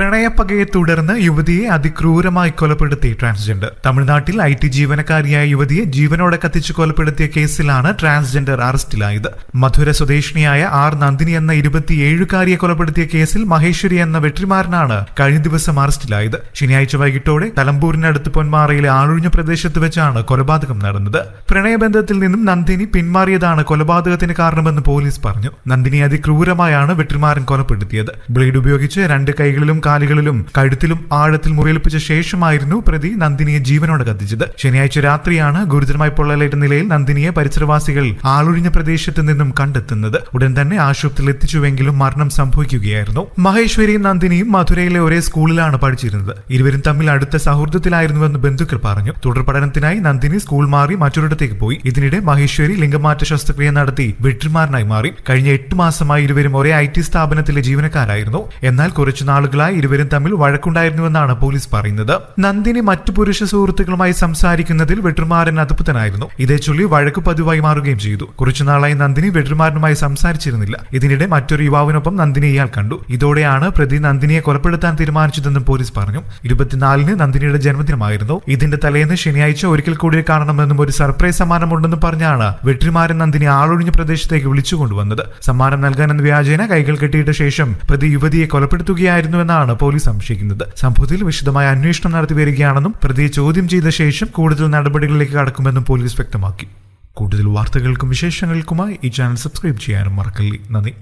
പ്രണയപ്പകയെ തുടർന്ന് യുവതിയെ അതിക്രൂരമായി കൊലപ്പെടുത്തി ട്രാൻസ്ജെൻഡർ തമിഴ്നാട്ടിൽ ഐ ടി ജീവനക്കാരിയായ യുവതിയെ ജീവനോടെ കത്തിച്ചു കൊലപ്പെടുത്തിയ കേസിലാണ് ട്രാൻസ്ജെൻഡർ അറസ്റ്റിലായത്. മധുര സ്വദേശിനിയായ ആർ നന്ദിനി എന്ന ഇരുപത്തിയേഴുകാരിയെ കൊലപ്പെടുത്തിയ കേസിൽ മഹേശ്വരി എന്ന വെട്ടിമാരനാണ് കഴിഞ്ഞ ദിവസം അറസ്റ്റിലായത്. ശനിയാഴ്ച വൈകിട്ടോടെ തലമ്പൂരിനടുത്ത് പൊന്മാറയിലെ ആളൊഴിഞ്ഞ പ്രദേശത്ത് വെച്ചാണ് കൊലപാതകം നടന്നത്. പ്രണയബന്ധത്തിൽ നിന്നും നന്ദിനി പിന്മാറിയതാണ് കൊലപാതകത്തിന് കാരണമെന്ന് പോലീസ് പറഞ്ഞു. നന്ദിനി അതിക്രൂരമായാണ് വെട്ടിമാരൻ കൊലപ്പെടുത്തിയത്. ബ്ലേഡ് ഉപയോഗിച്ച് രണ്ട് കൈകളിലും കാലുകളിലും കഴുത്തിലും ആഴത്തിൽ മുറിയേൽപ്പിച്ച ശേഷമായിരുന്നു പ്രതി നന്ദിനിയെ ജീവനോടെ കത്തിച്ചത് ശനിയാഴ്ച രാത്രിയാണ് ഗുരുതരമായി പൊള്ളലേറ്റ നിലയിൽ നന്ദിനിയെ പരിസരവാസികൾ ആളൊഴിഞ്ഞ പ്രദേശത്ത് നിന്നും കണ്ടെത്തുന്നത്. ഉടൻ തന്നെ ആശുപത്രിയിൽ എത്തിച്ചുവെങ്കിലും മരണം സംഭവിക്കുകയായിരുന്നു. മഹേശ്വരിയും നന്ദിനിയും മധുരയിലെ ഒരേ സ്കൂളിലാണ് പഠിച്ചിരുന്നത്. ഇരുവരും തമ്മിൽ അടുത്ത സൗഹൃദത്തിലായിരുന്നുവെന്ന് ബന്ധുക്കൾ പറഞ്ഞു. തുടർ പഠനത്തിനായി നന്ദിനി സ്കൂൾ മാറി മറ്റൊരിടത്തേക്ക് പോയി. ഇതിനിടെ മഹേശ്വരി ലിംഗമാറ്റ ശസ്ത്രക്രിയ നടത്തി വെട്ടിമാരനായി മാറി. കഴിഞ്ഞ എട്ട് മാസമായി ഇരുവരും ഒരേ ഐ ടി സ്ഥാപനത്തിലെ ജീവനക്കാരായിരുന്നു. എന്നാൽ കുറച്ചു നാളുകളായി ഇരുവരും തമ്മിൽ വഴക്കുണ്ടായിരുന്നുവെന്നാണ് പോലീസ് പറയുന്നത്. നന്ദിനി മറ്റു പുരുഷ സുഹൃത്തുക്കളുമായി സംസാരിക്കുന്നതിൽ വെട്ടുമാരൻ അതൃപ്തനായിരുന്നു ഇതേ ചൊല്ലി വഴക്ക് പതിവായി മാറുകയും ചെയ്തു. കുറച്ചുനാളായി നന്ദിനി വെട്ടുമാരനുമായി സംസാരിച്ചിരുന്നില്ല. ഇതിനിടെ മറ്റൊരു യുവാവിനൊപ്പം നന്ദിനി ഇയാൾ കണ്ടു. ഇതോടെയാണ് പ്രതി നന്ദിനിയെ കൊലപ്പെടുത്താൻ തീരുമാനിച്ചതെന്നും പോലീസ് പറഞ്ഞു. ഇരുപത്തിനാലിന് നന്ദിനിയുടെ ജന്മദിനമായിരുന്നു. ഇതിന്റെ തലേന്ന് ശനിയാഴ്ച ഒരിക്കൽ കൂടി കാണണമെന്നും ഒരു സർപ്രൈസ് സമ്മാനമുണ്ടെന്നും പറഞ്ഞാണ് വെട്ടിമാരൻ നന്ദിനി ആളൊഴിഞ്ഞ പ്രദേശത്തേക്ക് വിളിച്ചുകൊണ്ടുവന്നത്. സമ്മാനം നൽകാനെന്ന് വ്യാജേന കൈകൾ കെട്ടിയിട്ട ശേഷം പ്രതി യുവതിയെ കൊലപ്പെടുത്തുകയായിരുന്നുവെന്നാണ് പോലീസ് സംശയിക്കുന്നത്. സംഭവത്തിൽ വിശദമായ അന്വേഷണം നടത്തി വരികയാണെന്നും പ്രതിയെ ചോദ്യം ചെയ്ത ശേഷം കൂടുതൽ നടപടികളിലേക്ക് കടക്കുമെന്നും പോലീസ് വ്യക്തമാക്കി. കൂടുതൽ വാർത്തകൾക്കും വിശേഷങ്ങൾക്കുമായി ഈ ചാനൽ സബ്സ്ക്രൈബ് ചെയ്യാനും മറക്കല്ലേ. നന്ദി.